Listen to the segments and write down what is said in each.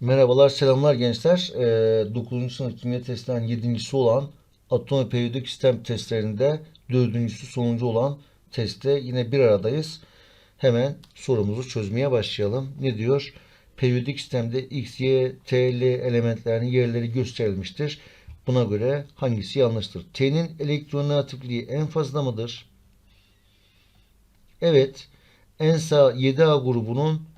Merhabalar, selamlar gençler. Ee, 9. sınıf kimya testinden 7.si olan atom ve periyodik sistem testlerinde 4.sü sonuncu olan testte yine bir aradayız. Hemen sorumuzu çözmeye başlayalım. Ne diyor? Periyodik sistemde X, Y, T, L elementlerinin yerleri gösterilmiştir. Buna göre hangisi yanlıştır? T'nin elektronegatifliği en fazla mıdır? Evet. En sağ 7A grubunun e,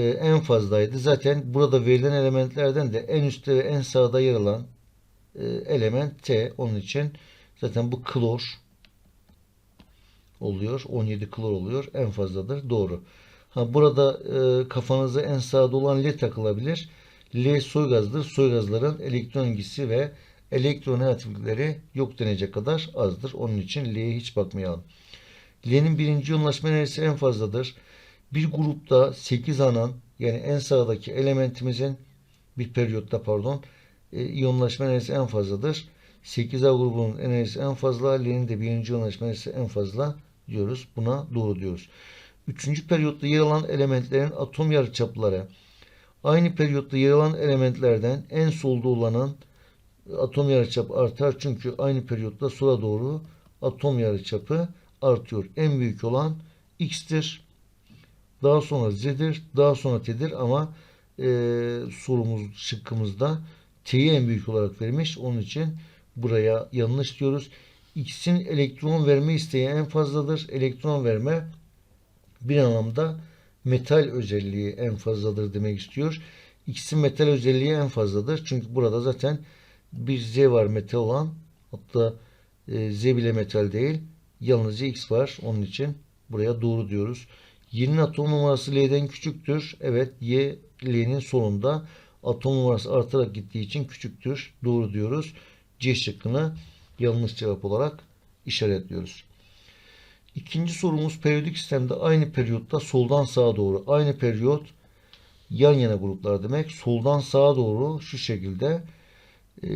en fazlaydı. Zaten burada verilen elementlerden de en üstte ve en sağda yer alan e, element T. Onun için zaten bu klor oluyor. 17 klor oluyor. En fazladır. Doğru. Ha, burada e, kafanıza en sağda olan L takılabilir. L soy gazdır. Soy gazların elektron ilgisi ve elektronegatiflikleri yok denecek kadar azdır. Onun için L'ye hiç bakmayalım. L'nin birinci yoğunlaşma enerjisi en fazladır. Bir grupta 8 anan yani en sağdaki elementimizin bir periyotta pardon e, iyonlaşma enerjisi en fazladır. 8A grubunun enerjisi en fazla, L'nin de birinci iyonlaşma enerjisi en fazla diyoruz. Buna doğru diyoruz. Üçüncü periyotta yer alan elementlerin atom yarıçapları aynı periyotta yer alan elementlerden en solda olanın atom yarıçapı artar. Çünkü aynı periyotta sola doğru atom yarıçapı artıyor. En büyük olan X'tir. Daha sonra Z'dir. Daha sonra T'dir ama e, sorumuz şıkkımızda T'yi en büyük olarak vermiş. Onun için buraya yanlış diyoruz. X'in elektron verme isteği en fazladır. Elektron verme bir anlamda metal özelliği en fazladır demek istiyor. X'in metal özelliği en fazladır. Çünkü burada zaten bir Z var metal olan. Hatta e, Z bile metal değil. Yalnızca X var. Onun için buraya doğru diyoruz. Y'nin atom numarası L'den küçüktür. Evet Y L'nin sonunda atom numarası artarak gittiği için küçüktür. Doğru diyoruz. C şıkkını yanlış cevap olarak işaretliyoruz. İkinci sorumuz periyodik sistemde aynı periyotta soldan sağa doğru aynı periyot yan yana gruplar demek. Soldan sağa doğru şu şekilde e,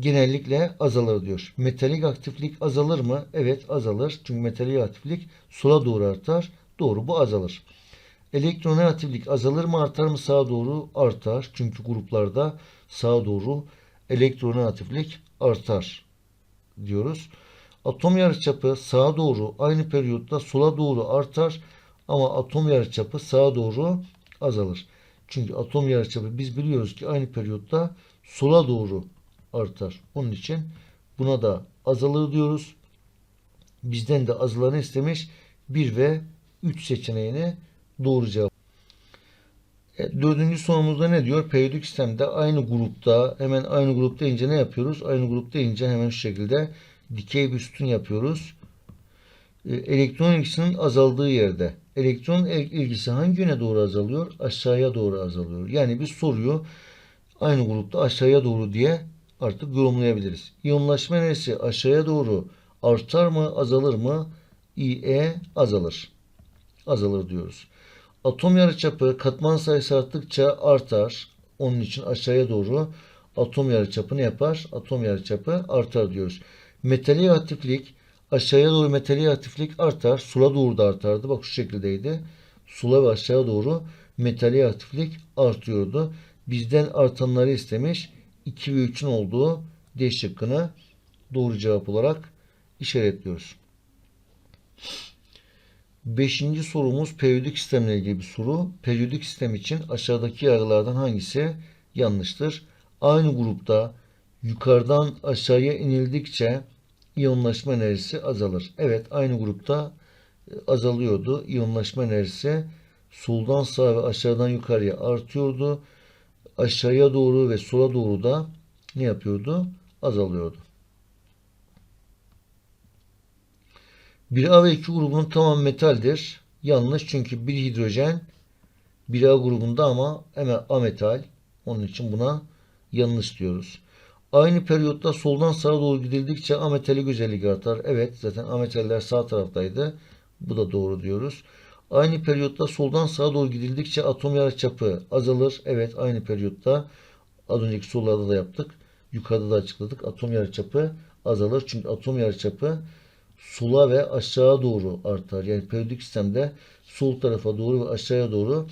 genellikle azalır diyor. Metalik aktiflik azalır mı? Evet azalır. Çünkü metalik aktiflik sola doğru artar. Doğru bu azalır. Elektronegatiflik azalır mı artar mı sağa doğru artar. Çünkü gruplarda sağa doğru elektronegatiflik artar diyoruz. Atom yarıçapı sağa doğru aynı periyotta sola doğru artar ama atom yarıçapı sağa doğru azalır. Çünkü atom yarıçapı biz biliyoruz ki aynı periyotta sola doğru artar. Onun için buna da azalır diyoruz. Bizden de azalanı istemiş 1 ve 3 seçeneğine doğru cevap. E, dördüncü sorumuzda ne diyor? Periyodik sistemde aynı grupta hemen aynı grupta ince ne yapıyoruz? Aynı grupta ince hemen şu şekilde dikey bir sütun yapıyoruz. E, elektron ilgisinin azaldığı yerde. Elektron ilgisi hangi yöne doğru azalıyor? Aşağıya doğru azalıyor. Yani biz soruyu aynı grupta aşağıya doğru diye artık yorumlayabiliriz. İyonlaşma enerjisi aşağıya doğru artar mı, azalır mı? İE azalır. Azalır diyoruz. Atom yarıçapı katman sayısı arttıkça artar. Onun için aşağıya doğru atom yarıçapı ne yapar? Atom yarıçapı artar diyoruz. Metalik aktiflik aşağıya doğru metalik aktiflik artar. Sula doğru da artardı. Bak şu şekildeydi. Sula ve aşağıya doğru metalik aktiflik artıyordu. Bizden artanları istemiş. 2 ve 3'ün olduğu D şıkkını doğru cevap olarak işaretliyoruz. Beşinci sorumuz periyodik sistemle ilgili bir soru. Periyodik sistem için aşağıdaki yargılardan hangisi yanlıştır? Aynı grupta yukarıdan aşağıya inildikçe iyonlaşma enerjisi azalır. Evet aynı grupta e, azalıyordu. İyonlaşma enerjisi soldan sağa ve aşağıdan yukarıya artıyordu. Aşağıya doğru ve sola doğru da ne yapıyordu? Azalıyordu. 1A ve 2 grubunun tamam metaldir. Yanlış çünkü bir hidrojen 1A grubunda ama hemen ametal. Onun için buna yanlış diyoruz. Aynı periyotta soldan sağa doğru gidildikçe ametalik özellik artar. Evet zaten ametaller sağ taraftaydı. Bu da doğru diyoruz. Aynı periyotta soldan sağa doğru gidildikçe atom yarıçapı azalır. Evet aynı periyotta az önceki sorularda da yaptık. Yukarıda da açıkladık. Atom yarıçapı azalır. Çünkü atom yarıçapı sola ve aşağı doğru artar. Yani periyodik sistemde sol tarafa doğru ve aşağıya doğru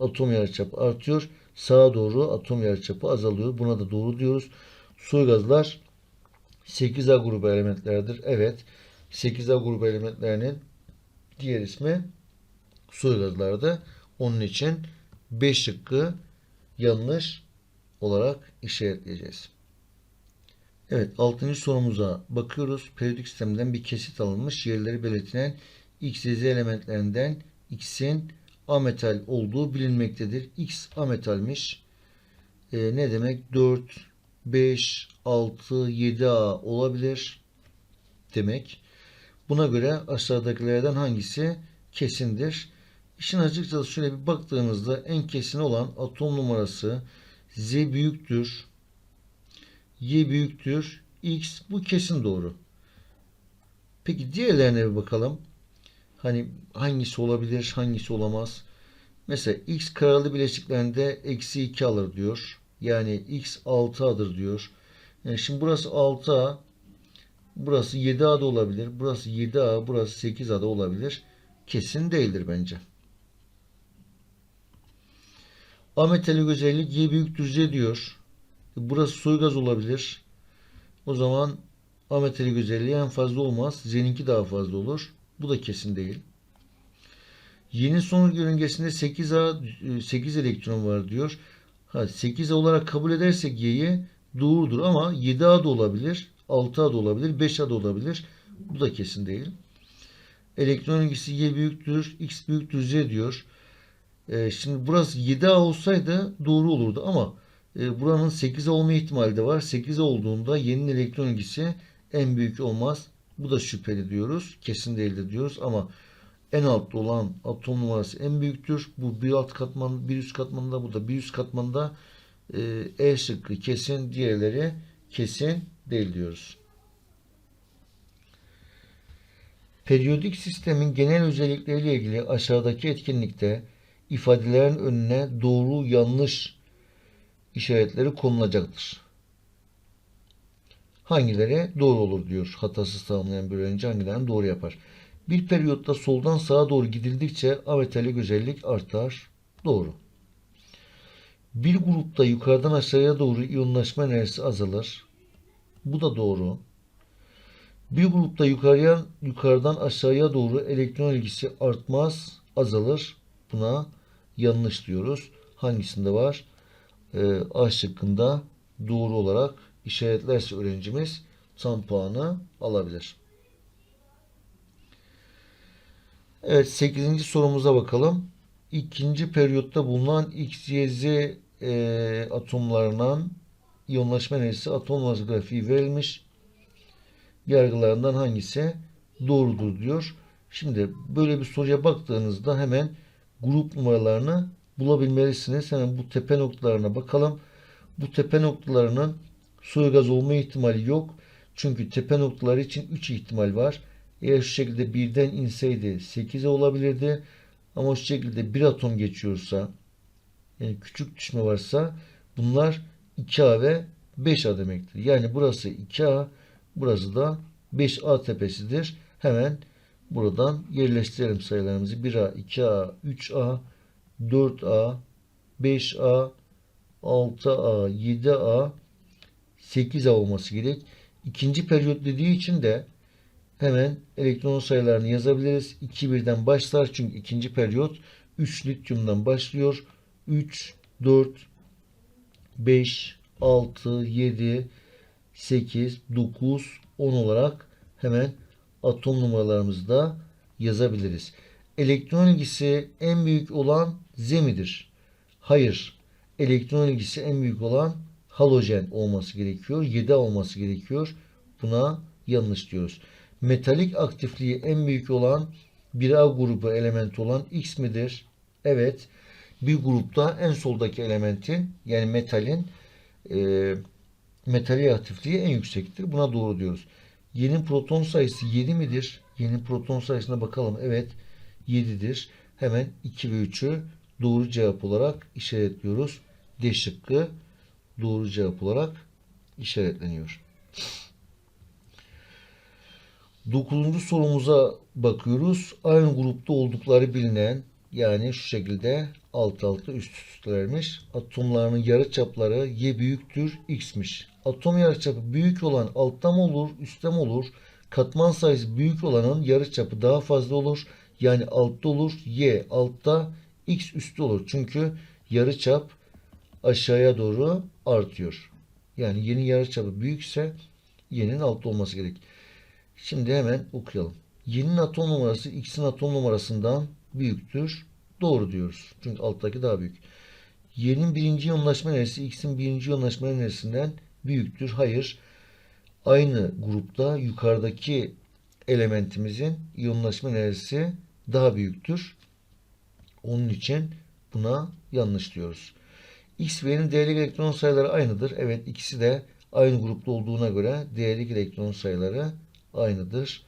atom yarıçapı artıyor. Sağa doğru atom yarıçapı azalıyor. Buna da doğru diyoruz. Suygazlar 8A grubu elementlerdir. Evet. 8A grubu elementlerinin diğer ismi suygazlardı. Onun için 5 şıkkı yanlış olarak işaretleyeceğiz. Evet 6. sorumuza bakıyoruz. Periyodik sistemden bir kesit alınmış. Yerleri belirtilen X, Z elementlerinden X'in ametal olduğu bilinmektedir. X ametalmiş. Ee, ne demek? 4, 5, 6, 7A olabilir demek. Buna göre aşağıdakilerden hangisi kesindir? İşin açıkçası şöyle bir baktığımızda en kesin olan atom numarası Z büyüktür. Y büyüktür. X bu kesin doğru. Peki diğerlerine bir bakalım. Hani hangisi olabilir, hangisi olamaz? Mesela X karalı bileşiklerinde eksi 2 alır diyor. Yani X 6A'dır diyor. Yani şimdi burası 6A, burası 7A da olabilir. Burası 7A, burası 8A da olabilir. Kesin değildir bence. Ametalik özellik Y büyüktür Z diyor. Burası suygaz olabilir. O zaman ametalik özelliği en fazla olmaz. Z'ninki daha fazla olur. Bu da kesin değil. Yeni sonuç yörüngesinde 8A 8 elektron var diyor. Ha 8A olarak kabul edersek Y'yi doğrudur ama 7A da olabilir, 6A da olabilir, 5A da olabilir. Bu da kesin değil. Elektron ilgisi Y büyüktür, X büyüktür Z diyor. Ee, şimdi burası 7A olsaydı doğru olurdu ama e, buranın 8'e olma ihtimali de var. 8'e olduğunda yeni elektron ilgisi en büyük olmaz. Bu da şüpheli diyoruz. Kesin değildir diyoruz ama en altta olan atom numarası en büyüktür. Bu bir alt katman, bir üst katmanda, bu da bir üst katmanda e, E şıkkı kesin, diğerleri kesin değil diyoruz. Periyodik sistemin genel özellikleriyle ilgili aşağıdaki etkinlikte ifadelerin önüne doğru yanlış işaretleri konulacaktır. Hangileri doğru olur diyor. Hatasız tamamlayan bir öğrenci hangilerini doğru yapar. Bir periyotta soldan sağa doğru gidildikçe ametalik özellik artar. Doğru. Bir grupta yukarıdan aşağıya doğru iyonlaşma enerjisi azalır. Bu da doğru. Bir grupta yukarıya yukarıdan aşağıya doğru elektron ilgisi artmaz, azalır. Buna yanlış diyoruz. Hangisinde var? Ee, A şıkkında doğru olarak işaretlerse öğrencimiz tam puanı alabilir. Evet 8. sorumuza bakalım. İkinci periyotta bulunan X, Y, Z e, atomlarından iyonlaşma enerjisi atom grafiği verilmiş. Yargılarından hangisi doğrudur diyor. Şimdi böyle bir soruya baktığınızda hemen grup numaralarını bulabilmelisiniz. Hemen bu tepe noktalarına bakalım. Bu tepe noktalarının suygaz olma ihtimali yok. Çünkü tepe noktaları için 3 ihtimal var. Eğer şu şekilde birden inseydi 8'e olabilirdi. Ama şu şekilde bir atom geçiyorsa yani küçük düşme varsa bunlar 2A ve 5A demektir. Yani burası 2A burası da 5A tepesidir. Hemen buradan yerleştirelim sayılarımızı. 1A, 2A, 3A, 4A, 5A, 6A, 7A, 8A olması gerek. İkinci periyot dediği için de hemen elektron sayılarını yazabiliriz. 2 birden başlar çünkü ikinci periyot 3 lityumdan başlıyor. 3, 4, 5, 6, 7, 8, 9, 10 olarak hemen atom numaralarımızı da yazabiliriz. Elektron ilgisi en büyük olan Z midir? Hayır. Elektron ilgisi en büyük olan halojen olması gerekiyor. 7 olması gerekiyor. Buna yanlış diyoruz. Metalik aktifliği en büyük olan 1A grubu elementi olan X midir? Evet. Bir grupta en soldaki elementin yani metalin e, metalik aktifliği en yüksektir. Buna doğru diyoruz. Yeni proton sayısı 7 midir? Yeni proton sayısına bakalım. Evet 7'dir. Hemen 2 ve 3'ü doğru cevap olarak işaretliyoruz. D şıkkı doğru cevap olarak işaretleniyor. Dokuzuncu sorumuza bakıyoruz. Aynı grupta oldukları bilinen yani şu şekilde alt alta üst üstelermiş. Atomlarının yarıçapları y büyüktür x'miş. Atom yarıçapı büyük olan altta mı olur, üstte mi olur? Katman sayısı büyük olanın yarıçapı daha fazla olur. Yani altta olur. Y altta, x üstte olur. Çünkü yarıçap aşağıya doğru artıyor. Yani y'nin yarıçapı büyükse y'nin altta olması gerek. Şimdi hemen okuyalım. Y'nin atom numarası x'in atom numarasından büyüktür. Doğru diyoruz. Çünkü alttaki daha büyük. Y'nin birinci yoğunlaşma enerjisi x'in birinci yoğunlaşma enerjisinden büyüktür. Hayır. Aynı grupta yukarıdaki elementimizin iyonlaşma enerjisi daha büyüktür. Onun için buna yanlış diyoruz. X ve Y'nin değerli elektron sayıları aynıdır. Evet ikisi de aynı grupta olduğuna göre değerli elektron sayıları aynıdır.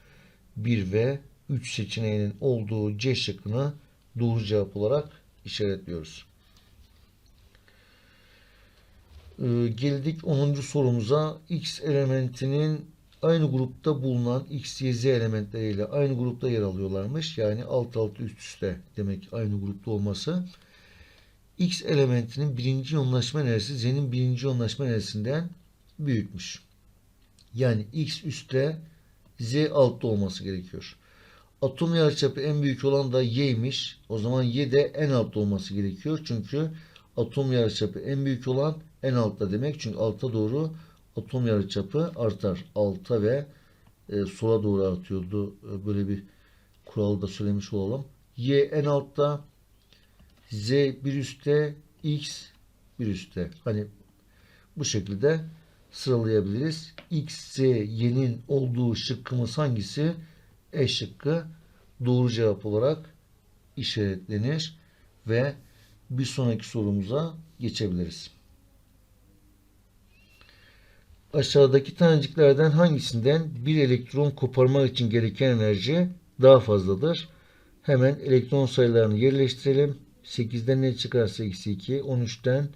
1 ve 3 seçeneğinin olduğu C şıkkını doğru cevap olarak işaretliyoruz. Ee, geldik 10. sorumuza. X elementinin aynı grupta bulunan X, Y, Z elementleriyle aynı grupta yer alıyorlarmış. Yani alt alta üst üste demek aynı grupta olması. X elementinin birinci yoğunlaşma enerjisi Z'nin birinci yoğunlaşma enerjisinden büyükmüş. Yani X üstte Z altta olması gerekiyor. Atom yarıçapı en büyük olan da Y'ymiş. O zaman Y de en altta olması gerekiyor. Çünkü atom yarıçapı en büyük olan en altta demek. Çünkü alta doğru atom yarıçapı artar. Alta ve e, sola doğru artıyordu. E, böyle bir kuralı da söylemiş olalım. Y en altta, Z bir üstte, X bir üstte. Hani bu şekilde sıralayabiliriz. X, Z, Y'nin olduğu şıkkımız hangisi? E şıkkı doğru cevap olarak işaretlenir ve bir sonraki sorumuza geçebiliriz. Aşağıdaki taneciklerden hangisinden bir elektron koparmak için gereken enerji daha fazladır? Hemen elektron sayılarını yerleştirelim. 8'den ne çıkarsa eksi 2, 13'ten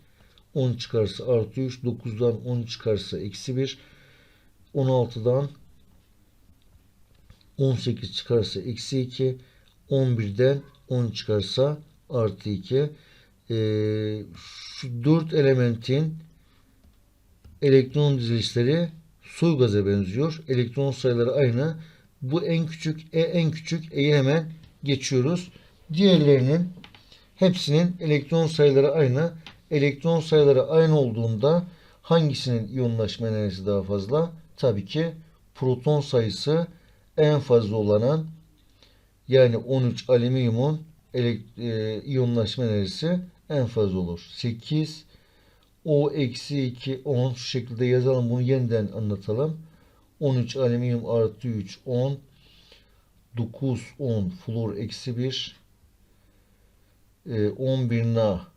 10 çıkarsa artı 3, 9'dan 10 çıkarsa eksi 1, 16'dan 18 çıkarsa eksi 2, 11'den 10 çıkarsa artı 2. Ee, şu 4 elementin elektron dizilişleri soy gaza benziyor. Elektron sayıları aynı. Bu en küçük, E en küçük, E'yi hemen geçiyoruz. Diğerlerinin hepsinin elektron sayıları aynı. Elektron sayıları aynı olduğunda hangisinin iyonlaşma enerjisi daha fazla? Tabii ki proton sayısı en fazla olanın yani 13 alüminyumun e, iyonlaşma enerjisi en fazla olur. 8 O eksi 2 10 şu şekilde yazalım bunu yeniden anlatalım. 13 alüminyum artı 3 10 9 10 flor eksi 1 e, 11 Na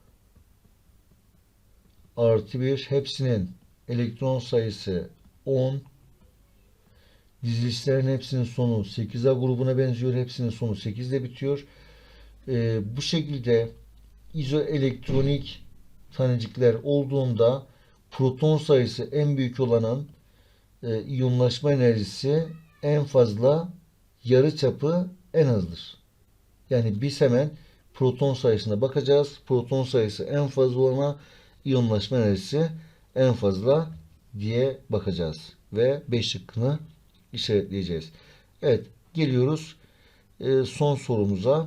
artı 1 hepsinin elektron sayısı 10 Dizilişlerin hepsinin sonu 8A grubuna benziyor. Hepsinin sonu 8 ile bitiyor. Ee, bu şekilde izoelektronik tanecikler olduğunda proton sayısı en büyük olanın e, iyonlaşma enerjisi en fazla yarı çapı en azdır. Yani biz hemen proton sayısına bakacağız. Proton sayısı en fazla olana iyonlaşma enerjisi en fazla diye bakacağız. Ve 5 şıkkını işaretleyeceğiz. Evet geliyoruz e, son sorumuza.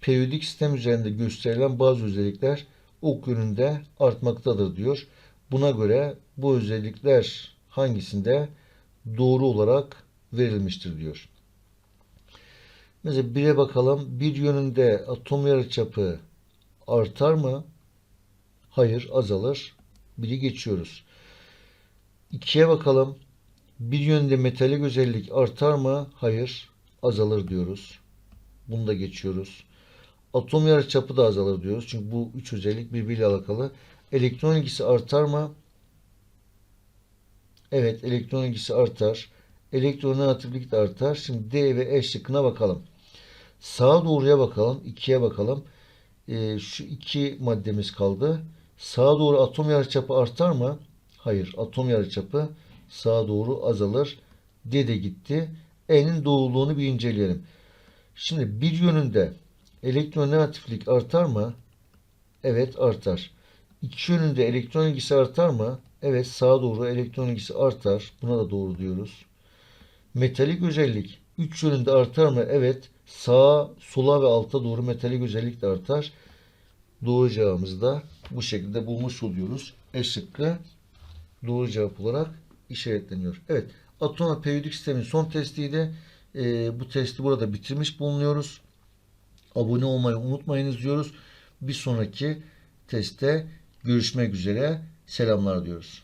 Periyodik sistem üzerinde gösterilen bazı özellikler ok yönünde artmaktadır diyor. Buna göre bu özellikler hangisinde doğru olarak verilmiştir diyor. Mesela bire bakalım. Bir yönünde atom yarıçapı artar mı? Hayır azalır. Biri geçiyoruz. İkiye bakalım. Bir yönde metalik özellik artar mı? Hayır. Azalır diyoruz. Bunu da geçiyoruz. Atom yarıçapı da azalır diyoruz. Çünkü bu üç özellik birbiriyle alakalı. Elektron ilgisi artar mı? Evet, elektron ilgisi artar. Elektronegatiflik de artar. Şimdi D ve E şıkkına bakalım. Sağa doğruya bakalım. 2'ye bakalım. Ee, şu iki maddemiz kaldı. Sağa doğru atom yarıçapı artar mı? Hayır. Atom yarıçapı sağa doğru azalır. D de gitti. E'nin doğruluğunu bir inceleyelim. Şimdi bir yönünde elektronegatiflik artar mı? Evet artar. İki yönünde elektron ilgisi artar mı? Evet sağa doğru elektron ilgisi artar. Buna da doğru diyoruz. Metalik özellik. Üç yönünde artar mı? Evet. Sağa, sola ve alta doğru metalik özellik de artar. Doğru cevabımızı da bu şekilde bulmuş oluyoruz. E şıkkı doğru cevap olarak işaretleniyor. Evet. Atom ve periyodik sistemin son testiydi. Ee, bu testi burada bitirmiş bulunuyoruz. Abone olmayı unutmayınız diyoruz. Bir sonraki testte görüşmek üzere. Selamlar diyoruz.